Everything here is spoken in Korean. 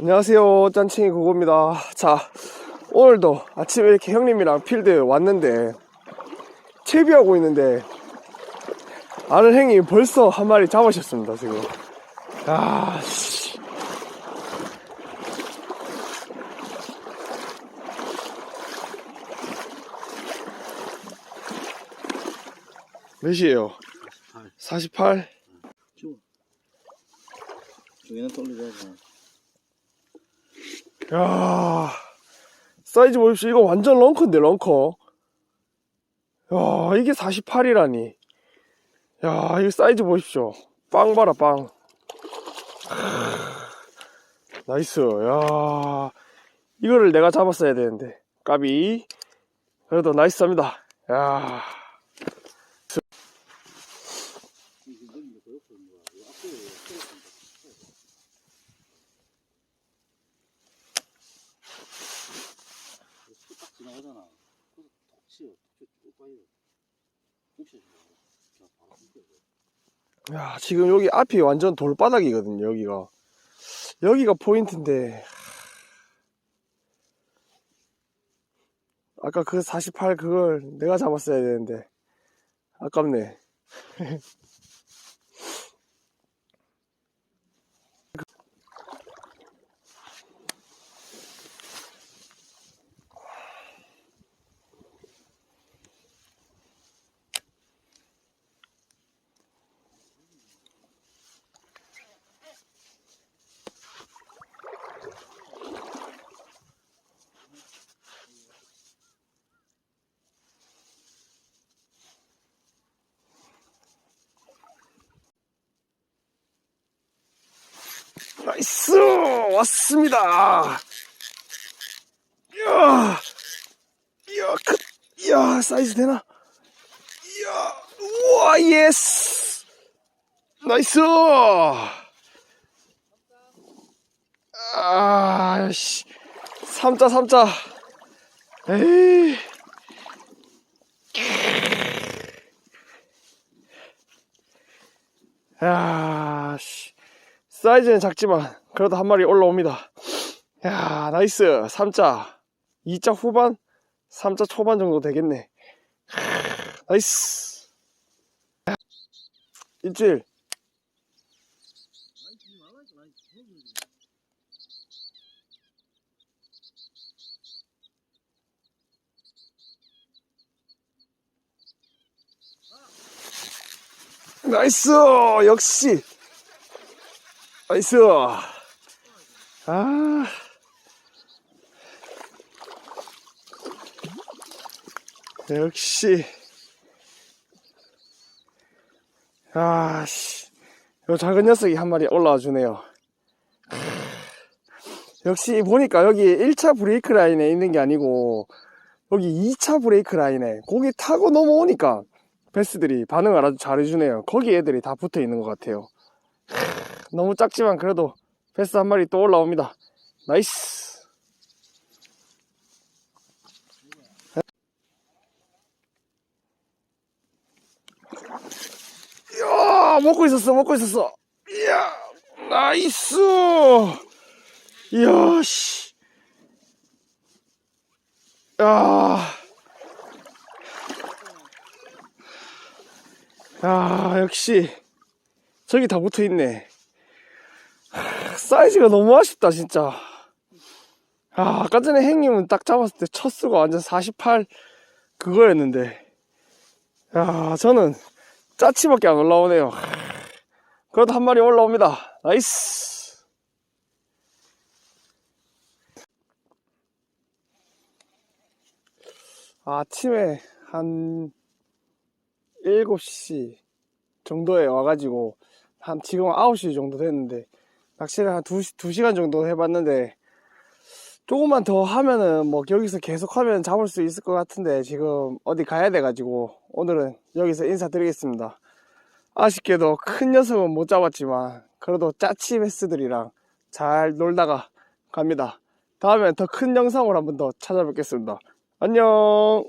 안녕하세요 짠칭이 고고입니다 자 오늘도 아침에 이렇게 형님이랑 필드 왔는데 채비하고 있는데 아는 형이 벌써 한 마리 잡으셨습니다 지금 아 씨. 몇이에요? 48? 저기는 돌리자고. 야 사이즈 보십시오. 이거 완전 런커인데, 런커. 야 이게 48이라니. 야, 이거 사이즈 보십시오. 빵 봐라, 빵. 나이스. 야 이거를 내가 잡았어야 되는데. 까비. 그래도 나이스 합니다. 야 지나가잖아. 그래서 톡 치요. 톡쭉 빠요. 톡 그냥 바로 끊겨요. 야, 지금 여기 앞이 완전 돌바닥이거든요, 여기가. 여기가 포인트인데. 아까 그 48 그걸 내가 잡았어야 되는데. 아깝네. 나이스! 왔습니다! 이야! 이야, 크, 이야, 사이즈 되나? 이야, 우와, 예스! 나이스! 아, 씨. 삼자, 삼자. 에이. 야, 씨. 사이즈는 작지만 그래도 한 마리 올라옵니다. 야 나이스. 3자 2자 후반 3자 초반 정도 되겠네. 나이스. 일주일. 나이스! 역시 나이스. 아. 역시. 아, 씨. 요 작은 녀석이 한 마리 올라와 주네요. 역시 보니까 여기 1차 브레이크 라인에 있는 게 아니고 여기 2차 브레이크 라인에 거기 타고 넘어오니까 베스들이 반응을 아주 잘해주네요. 거기 애들이 다 붙어 있는 것 같아요. 너무 작지만 그래도 베스 한 마리 또 올라옵니다. 나이스. 이야, 먹고 있었어, 먹고 있었어. 이야, 나이스. 이야, 씨. 야. 야, 역시. 저기 다 붙어 있네. 사이즈가 너무 아쉽다 진짜. 아, 아까 전에 행님은 딱 잡았을 때 첫 수가 완전 48 그거였는데. 야 저는 짜치밖에 안 올라오네요. 그래도 한 마리 올라옵니다. 나이스! 아침에 한 7시 정도에 와가지고 한 지금 9시 정도 됐는데 낚시를 한 2, 2시간 정도 해봤는데 조금만 더 하면은 뭐 여기서 계속 하면 잡을 수 있을 것 같은데 지금 어디 가야 돼가지고 오늘은 여기서 인사드리겠습니다. 아쉽게도 큰 녀석은 못 잡았지만 그래도 짜치 베스들이랑 잘 놀다가 갑니다. 다음엔 더 큰 영상으로 한번 더 찾아뵙겠습니다. 안녕